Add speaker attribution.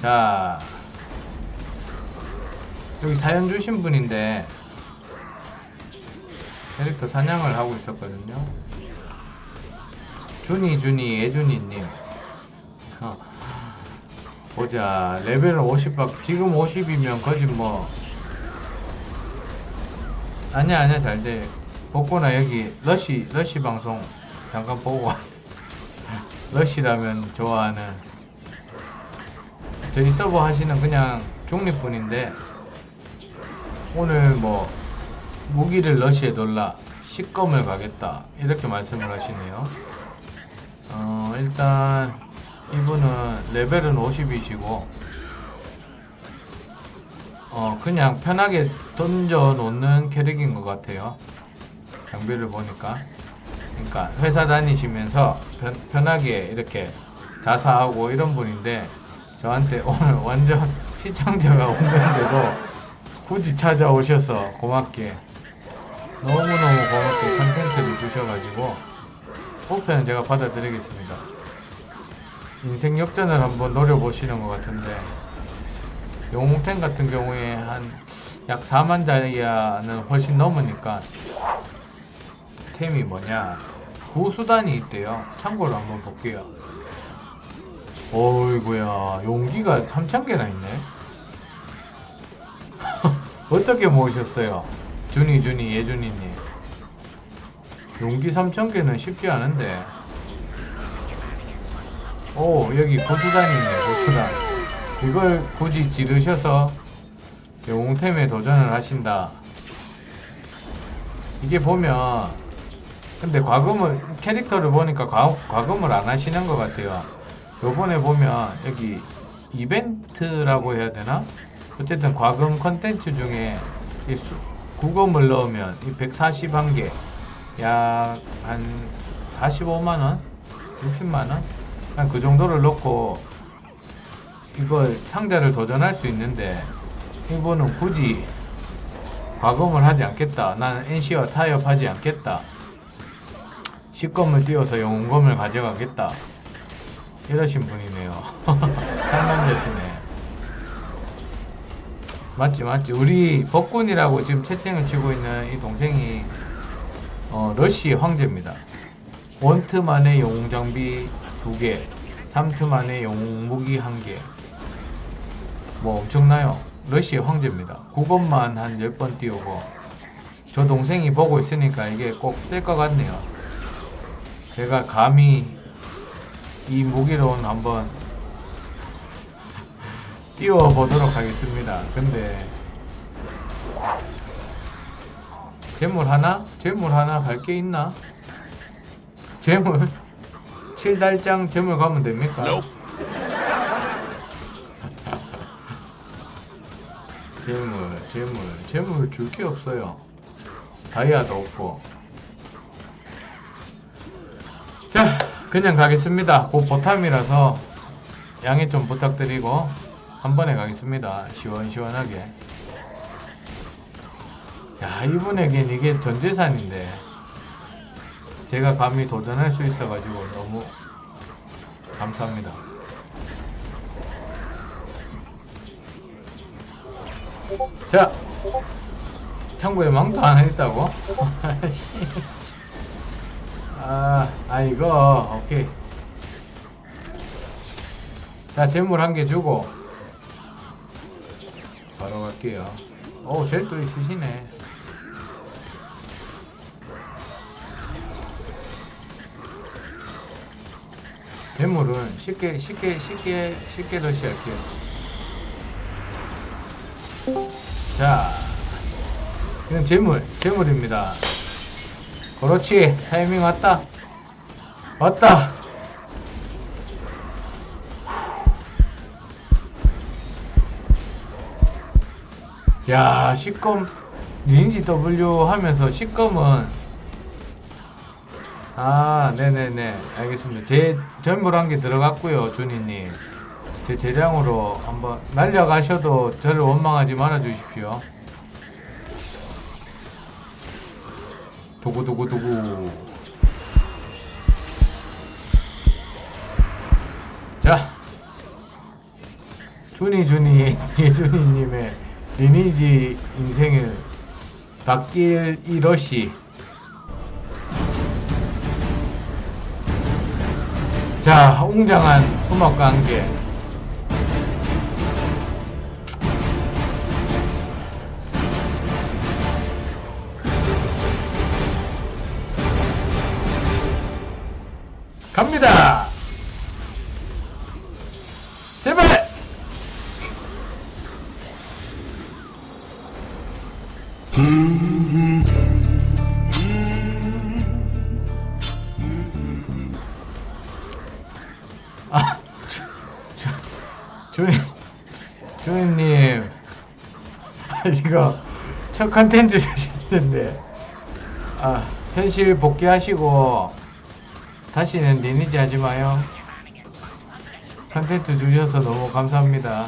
Speaker 1: 자 여기 사연 주신 분인데 캐릭터 사냥을 하고 있었거든요. 준이 준이 예준이님. 어. 보자 레벨은 50박 지금 50이면 거짓 뭐 아니야 아니야 잘돼 복구나 여기 러시 러시 방송 잠깐 보고 와. 러시라면 좋아하는 저희 서버 하시는 그냥 중립분인데 오늘 뭐 무기를 러시에 돌라 식검을 가겠다 이렇게 말씀을 하시네요. 어 일단 이분은 레벨은 50이시고 어 그냥 편하게 던져 놓는 캐릭인 것 같아요. 장비를 보니까. 그러니까 회사 다니시면서 편, 편하게 이렇게 자사하고 이런 분인데 저한테 오늘 완전 시청자가 없는데도 굳이 찾아오셔서 고맙게 너무너무 고맙게 컨텐츠를 주셔가지고 목표는 제가 받아드리겠습니다. 인생 역전을 한번 노려보시는 것 같은데 영웅템 같은 경우에 한 약 4만 다이아는 훨씬 넘으니까 템이 뭐냐 구수단이 있대요. 참고로 한번 볼게요. 어이구야 용기가 3,000개나 있네. 어떻게 모으셨어요? 준이 준이 예준이님. 용기 3,000개는 쉽지 않은데. 오 여기 고수단이 있네 고수단 이걸 굳이 지르셔서 영웅템에 도전을 하신다. 이게 보면 근데 과금을 캐릭터를 보니까 과, 과금을 안 하시는 것 같아요 요번에 보면 여기 이벤트라고 해야 되나? 어쨌든 과금 컨텐츠 중에 이 수, 구금을 넣으면 이 141개 약 한 45만원? 60만원? 한 그 정도를 넣고 이걸 상자를 도전할 수 있는데 이분은 굳이 과금을 하지 않겠다. 나는 NC와 타협하지 않겠다. 식검을 띄워서 영웅검을 가져가겠다. 이러신 분이네요. 상남자시네. 맞지 맞지. 우리 법군이라고 지금 채팅을 치고 있는 이 동생이 어, 러시 황제입니다. 원트만의 영웅 장비 2개, 3트만의 영웅 무기 1개. 뭐 엄청나요. 러시의 황제입니다. 그것만 한 10번 띄우고 저 동생이 보고 있으니까 이게 꼭뜰것 같네요. 제가 감히 이 무기로는 한번 띄워 보도록 하겠습니다. 근데 재물 하나? 재물 하나 갈 게 있나? 재물 7달장 재물 가면 됩니까? 재물, 재물, 재물 줄 게 없어요. 다이아도 없고. 자, 그냥 가겠습니다. 곧 보탐이라서 양해 좀 부탁드리고 한 번에 가겠습니다. 시원시원하게. 야, 이분에겐 이게 전 재산인데 제가 감히 도전할 수 있어가지고 너무 감사합니다. 자, 창고에 망토 하나 있다고? 아, 아 이거 오케이. 자, 재물 한 개 주고 바로 갈게요. 오, 젤도 있으시네. 재물은 쉽게 쉽게 쉽게 쉽게 러시할게요. 자, 이건 재물, 재물입니다. 그렇지, 타이밍 왔다. 왔다. 야, 식검, 리니지 W 하면서 식검은, 아, 네네네. 알겠습니다. 제한개 들어갔고요, 준이님. 제 재량으로 한번 날려가셔도 저를 원망하지 말아 주십시오. 두구두구두구. 자, 준이 준이 예준이님의 리니지 인생을 바뀔 이 러시. 자 웅장한 음악과 함께 갑니다. 제발! 아, 주, 주, 주인님, 아, 이거 첫 컨텐츠 주셨는데, 아, 현실 복귀하시고, 다시는 리니지 하지 마요. 컨텐츠 주셔서 너무 감사합니다.